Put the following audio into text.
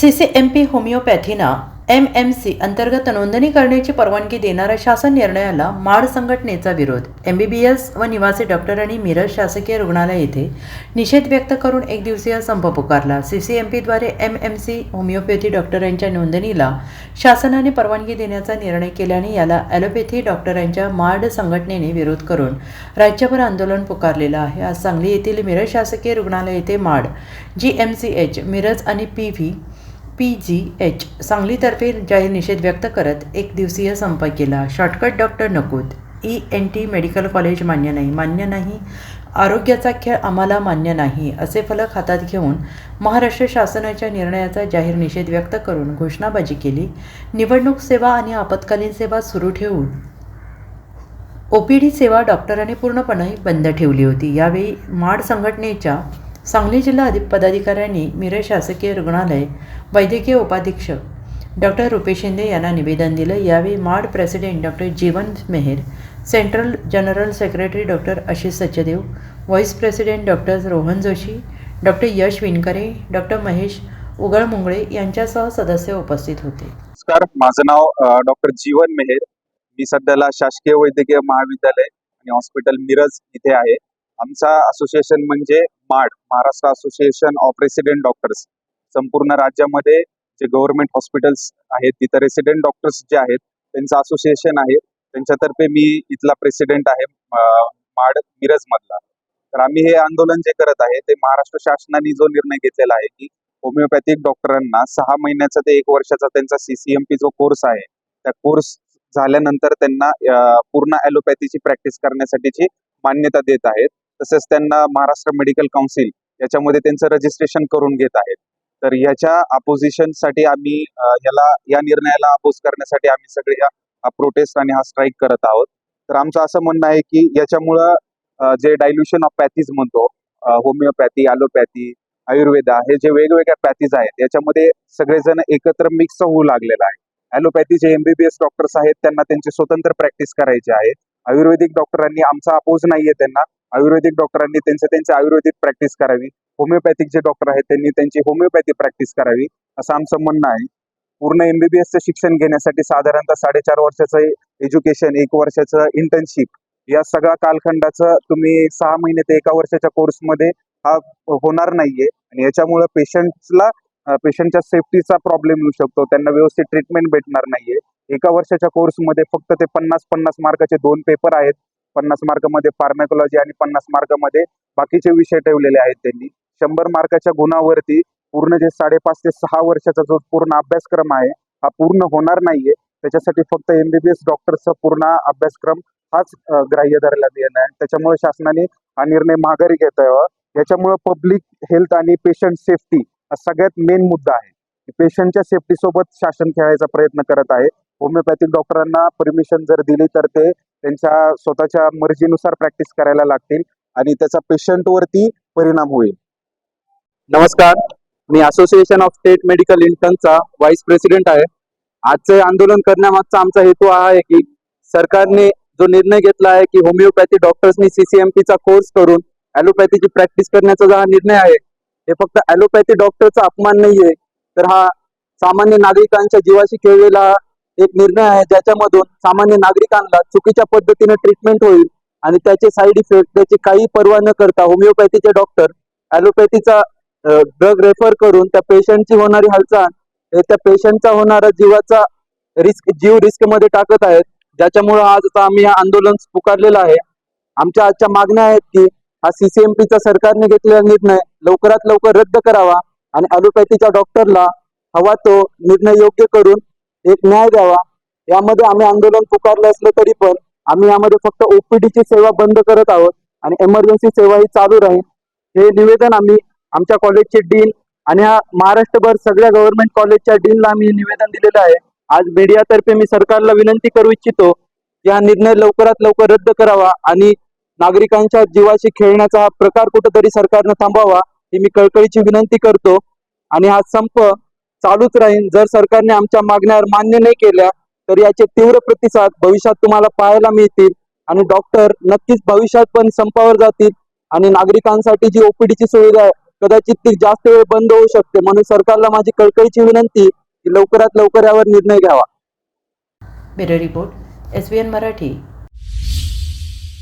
C C M P होमिओपॅथीना M M C अंतर्गत नोंदणी करण्याची परवानगी देणाऱ्या शासन निर्णयाला माड संघटनेचा विरोध. एम बी बी एस व निवासी डॉक्टरांनी मिरज शासकीय रुग्णालय येथे निषेध व्यक्त करून एक दिवसीय संप पुकारला. सी सी एम पीद्वारे एम एम सी होमिओपॅथी डॉक्टरांच्या नोंदणीला शासनाने परवानगी देण्याचा निर्णय केल्याने याला ॲलोपॅथी डॉक्टरांच्या माड संघटनेने विरोध करून राज्यभर आंदोलन पुकारलेलं आहे. आज सांगली येथील मिरज शासकीय रुग्णालय येथे MARD G M C H Miraj आणि P V P G H सांगलीतर्फे जाहीर निषेध व्यक्त करत एक दिवसीय संप केला. शॉर्टकट डॉक्टर नकोत. E N T medical college मान्य नाही. मान्य नाही. आरोग्याचा खेळ आम्हाला मान्य नाही असे फलक हातात घेऊन महाराष्ट्र शासनाच्या निर्णयाचा जाहीर निषेध व्यक्त करून घोषणाबाजी केली. निवडणूक सेवा आणि आपत्कालीन सेवा सुरू ठेवून ओ पी डी सेवा डॉक्टरांनी पूर्णपणे बंद ठेवली होती. यावेळी माड संघटनेच्या सांगली जिल्हा अधि पदाधिकाऱ्यांनी मिरज शासकीय रुग्णालय वैद्यकीय उपाधीक्षक डॉक्टर रुपेश शिंदे यांना निवेदन दिलं. यावेळी माड president doctor Jeevan Meher central general secretary doctor Ashish Sachdev vice president doctor Rohan Joshi doctor Yash Vinkare doctor Mahesh Ugalmungale यांच्यासह सदस्य उपस्थित होते. नमस्कार माझं नाव डॉक्टर जीवन मेहेर. मी सध्याला शासकीय वैद्यकीय महाविद्यालय आणि हॉस्पिटल मिरज इथे आहे. आमचा असोसिएशन म्हणजे MARD Maharashtra association of resident doctors संपूर्ण राज्यामध्ये जे गव्हर्नमेंट हॉस्पिटल्स आहेत तिथं रेसिडेंट डॉक्टर्स जे आहेत त्यांचं असोसिएशन आहे. त्यांच्यातर्फे मी इथला प्रेसिडेंट आहे माड मिरज मधला तर आम्ही हे आंदोलन जे करत आहे ते महाराष्ट्र शासनाने जो निर्णय घेतलेला आहे की होमिओपॅथिक डॉक्टरांना सहा महिन्याचा ते एक वर्षाचा त्यांचा सीसीएमपी जो कोर्स आहे त्या कोर्स झाल्यानंतर त्यांना पूर्ण ॲलोपॅथीची प्रॅक्टिस करण्यासाठीची मान्यता देत आहेत. तसेच त्यांना महाराष्ट्र मेडिकल काउन्सिल याच्यामध्ये त्यांचं रजिस्ट्रेशन करून घेत आहेत. तर याच्या अपोजिशनसाठी आम्ही याला या निर्णयाला अपोज करण्यासाठी आम्ही सगळे हा प्रोटेस्ट आणि हा स्ट्राईक करत आहोत. तर आमचं असं म्हणणं आहे की याच्यामुळं जे डायल्युशन ऑफ पॅथीज म्हणतो होमिओपॅथी ॲलोपॅथी आयुर्वेदा हे जे वेगवेगळ्या पॅथीज आहेत याच्यामध्ये सगळेजण एकत्र मिक्स होऊ लागलेलं आहे. ॲलोपॅथी जे एमबीबीएस डॉक्टर्स आहेत त्यांना त्यांची स्वतंत्र प्रॅक्टिस करायची आहे. आयुर्वेदिक डॉक्टरांनी आमचा अपोज नाहीये त्यांना. आयुर्वेदिक डॉक्टरांनी त्यांचं त्यांची आयुर्वेदिक प्रॅक्टिस करावी. होमिओपॅथिक जे डॉक्टर आहेत त्यांनी त्यांची होमिओपॅथी प्रॅक्टिस करावी असं आमचं म्हणणं आहे. पूर्ण एमबीबीएसचं शिक्षण घेण्यासाठी साधारणतः साडेचार वर्षाचं एज्युकेशन एक वर्षाचं इंटर्नशिप या सगळ्या कालखंडाचं तुम्ही सहा महिने ते एका वर्षाच्या कोर्समध्ये हा होणार नाहीये. आणि याच्यामुळं पेशंटला पेशंटच्या सेफ्टीचा प्रॉब्लेम येऊ शकतो. त्यांना व्यवस्थित ट्रीटमेंट भेटणार नाहीये. एका वर्षाच्या कोर्समध्ये फक्त ते पन्नास पन्नास मार्काचे दोन पेपर आहेत. पन्नास मार्कामध्ये फार्मॅकोलॉजी आणि पन्नास मार्कामध्ये बाकीचे विषय ठेवलेले आहेत त्यांनी. शंभर मार्काच्या गुणावरती पूर्ण जे साडेपाच ते सहा वर्षाचा जो पूर्ण अभ्यासक्रम आहे हा पूर्ण होणार नाहीये. त्याच्यासाठी फक्त एमबीबीएस डॉक्टरचा पूर्ण अभ्यासक्रम हाच ग्राह्य धरला येणार आहे त्याच्यामुळे शासनाने हा निर्णय माघारी घेता यावा याच्यामुळे पब्लिक हेल्थ आणि पेशंट सेफ्टी हा सगळ्यात मेन मुद्दा आहे. पेशंटच्या सेफ्टी सोबत शासन खेळायचा प्रयत्न करत आहे. होमिओपॅथिक डॉक्टरांना परमिशन जर दिली तर ते त्यांच्या स्वतःच्या मर्जीनुसार प्रॅक्टिस करायला लागतील आणि त्याचा पेशंटवरती परिणाम होईल. नमस्कार. मी असोसिएशन ऑफ स्टेट मेडिकल इंटर्नचा व्हाईस प्रेसिडेंट आहे. आजचे आंदोलन करण्यामागचा आमचा हेतू हा आहे की सरकारने जो निर्णय घेतला आहे की होमिओपॅथी डॉक्टर्सनी सीसीएमपीचा कोर्स करून ॲलोपॅथीची प्रॅक्टिस करण्याचा जो हा निर्णय आहे हे फक्त ॲलोपॅथी डॉक्टरचा अपमान नाहीये. तर हा सामान्य नागरिकांच्या जीवाशी खेळलेला एक निर्णय आहे ज्याच्यामधून सामान्य नागरिकांना चुकीच्या पद्धतीने ट्रीटमेंट होईल आणि त्याचे साईड इफेक्ट त्याची काही पर्वा न करता होमिओपॅथीचे डॉक्टर ॲलोपॅथीचा ड्रग रेफर करून त्या पेशंटची होणारी हालचाल हे त्या पेशंटचा होणारा जीवाचा रिस्क जीव रिस्कमध्ये टाकत आहेत. ज्याच्यामुळे आज आता आम्ही हा आंदोलन पुकारलेलं आहे. आमच्या आजच्या मागण्या आहेत की हा सीसीएमपीचा सरकारने घेतलेला निर्णय लवकरात लवकर रद्द करावा आणि ॲलोपॅथीच्या डॉक्टरला हवा तो निर्णय योग्य करून एक न्याय द्यावा. यामध्ये आम्ही आंदोलन पुकारलं असलं तरी पण आम्ही यामध्ये फक्त ओपीडीची सेवा बंद करत आहोत आणि एमर्जन्सी सेवा ही चालू राहील. हे निवेदन आम्ही आमच्या कॉलेजचे डीन आणि हा महाराष्ट्रभर सगळ्या गव्हर्नमेंट कॉलेजच्या डीनला आम्ही निवेदन दिलेलं आहे. आज मीडियातर्फे मी सरकारला विनंती करू इच्छितो की हा निर्णय लवकरात लवकर रद्द करावा आणि नागरिकांच्या जीवाशी खेळण्याचा हा प्रकार कुठेतरी सरकारनं थांबावा ही मी कळकळीची विनंती करतो. आणि हा संप चालूच राहील जर सरकारने आमच्या मागण्यावर मान्य नाही केल्या तर याचे तीव्र प्रतिसाद भविष्यात तुम्हाला पाहायला मिळतील. आणि डॉक्टर नक्कीच भविष्यात पण संपावर जातील. आणि नागरिकांसाठी जी ओपीडीची सुविधा आहे कदाचित ती जास्त वेळ बंद होऊ शकते. म्हणून सरकारला माझी कळकळीची विनंती की लवकरात लवकर यावर निर्णय घ्यावा. Bureau report S Marathi.